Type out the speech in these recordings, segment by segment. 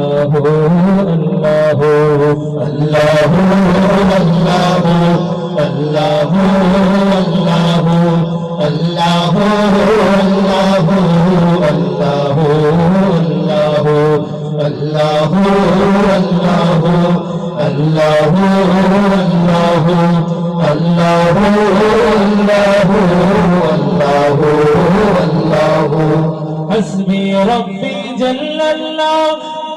الله الله الله الله الله الله الله الله الله الله الله الله الله الله الله الله الله حسبي ربي جل الله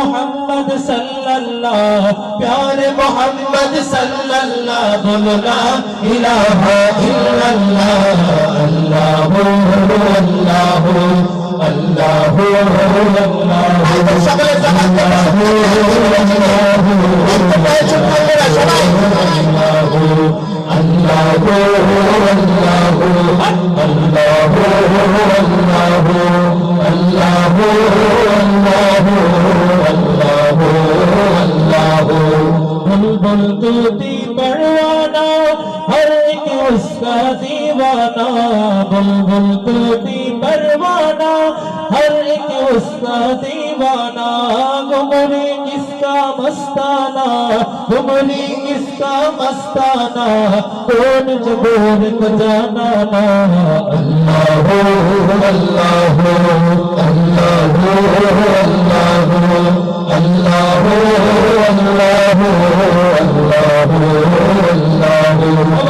মোহাম্মদ সাল্লাল্লাহ, প্যারে মোহাম্মদ সাল্লাল্লাহ, বলো না, ইলাহা ইল্লাল্লাহ, আল্লাহু আল্লাহু আল্লাহু আল্লাহু সকলে জামাত করে আল্লাহু আল্লাহু আল্লাহু আল্লাহু بلبل کوتی پروانہ، ہر ایک اس کا دیوانہ گمرے کس کا مستانہ گمرے کس کا مستانہ، کون جبور کو جانا اللہ ہو اللہ ہو اللہ ہو اللہ ہو اللہ ہو اللہ ہو اللہ ہو اللہ ہو۔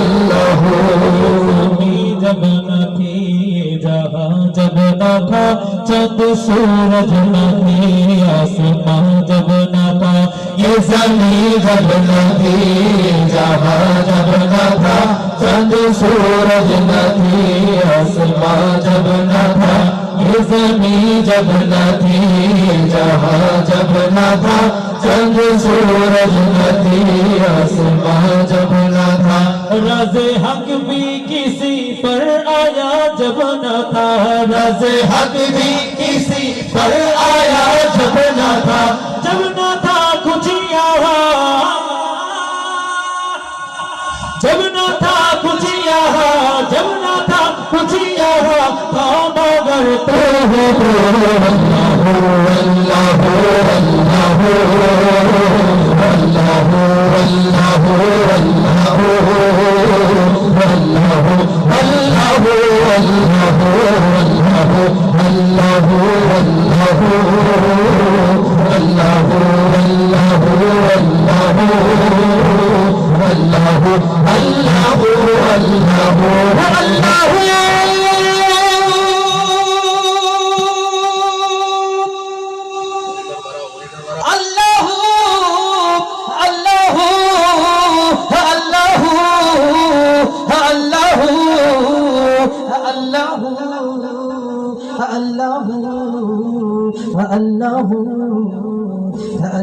अल्लाह जब न थी जहाँ जब न था चंद सूरज न थी आसमां जब न था ये जमीन जब न थी जहाँ जब न था चंद सूरज न थी आसमां जब न था ये जमीन जब न थी जहाँ जब न था चंद सूरज न थी आसमां जब न था रजे हक भी किसी पर आया जब न था। रजे हक भी किसी पर आया जब न था। जब न था कुछ यहाँ जब न था कुछ यहाँ जब न था कुछ यहाँ था मगर तो الله الله الله الله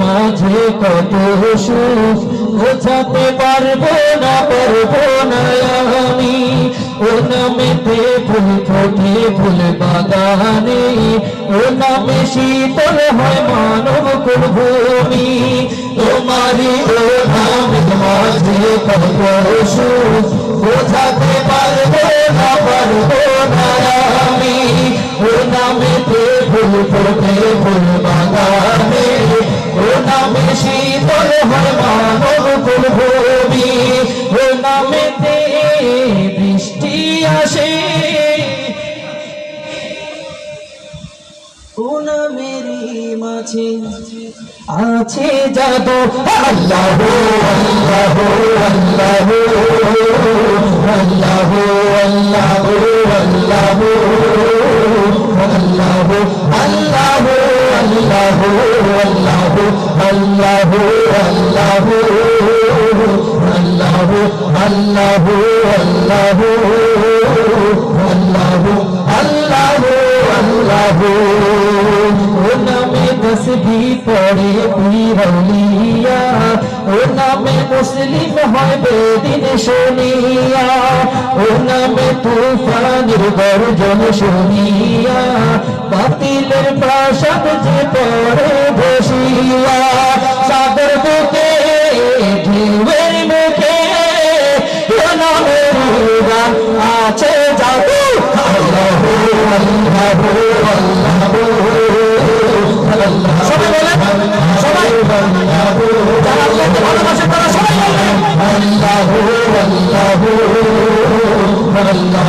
মাঝে কত সুখ। বোঝাতে পারব না পারব না আমি। ও নামেতে ফুল ফোটে ফুল বাগানে। নামে শীতল হয় মানব কুল ভূমি তোমারই ও নামের মাঝে সুখ বোঝাতে পারব না পারব না আমি ও নামেতে ফুল ফোটে ফুল বাগানে। ও নামে শীতল হয় মানব কুল ভূমি ও নামেতে বৃষ্টি আসে। মেরি মাঝে আছে জাদু আল্লাহ আল্লাহ আল্লাহ আল্লাহ আল্লাহ আল্লাহ আল্লাহ আল্লাহ আল্লাহ আল্লাহ আল্লাহ আল্লাহ আল্লাহ আল্লাহ আল্লাহ আল্লাহ তসবি পড়ে পিরলিয়া ও নামে মুসলিম হয় বেদিন শুনিয়া, ও নামে তুফানের গর্জন শুনিয়া, বাতিলের প্রাসাদ যে পড়ে বসিয়া, সাগর বুকে, ঢেউয়ের মুখে ও গান আছে জাদু। আল্লাহ আল্লাহ সবাই বলেন সবাই? যারা আল্লাহকে ভালোবাসে তারা সবাই বলবেন আল্লাহ আল্লাহ আল্লাহ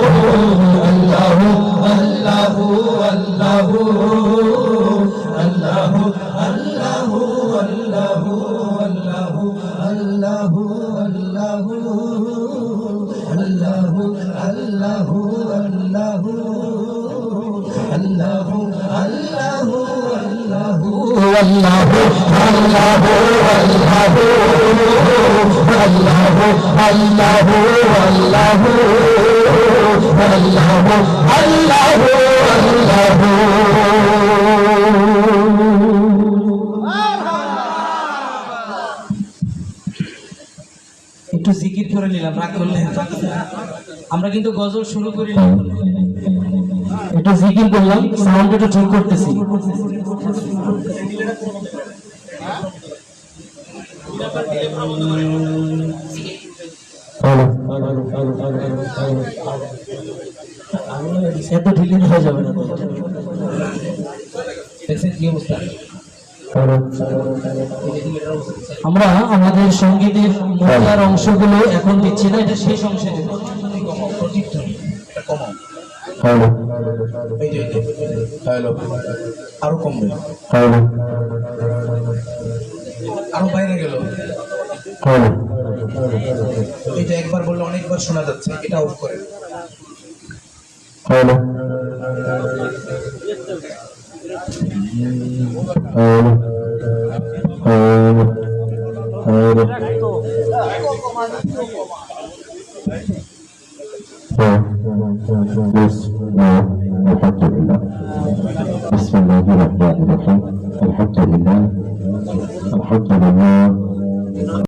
একটু জিকির করে নিলাম রাগ করলেন আমরা কিন্তু গজল শুরু করি একটু জিকির করলাম সাউন্ড একটু ঠিক করতেছি। এত ঢিলে হয়ে যাবে না। কি অবস্থা? আমরা আমাদের সঙ্গীতের মজার অংশগুলো এখন দিচ্ছি না এটা শেষ অংশে। হ্যালো এই আরও কমবে আরও বাইরে গেল এটা একবার বললে অনেকবার শোনা যাচ্ছে এটা অফ করে হ্যালো হ্যালো Yes, no, الحمد لله. بسم الله الرحمن الرحيم. الحمد لله. الحمد لله.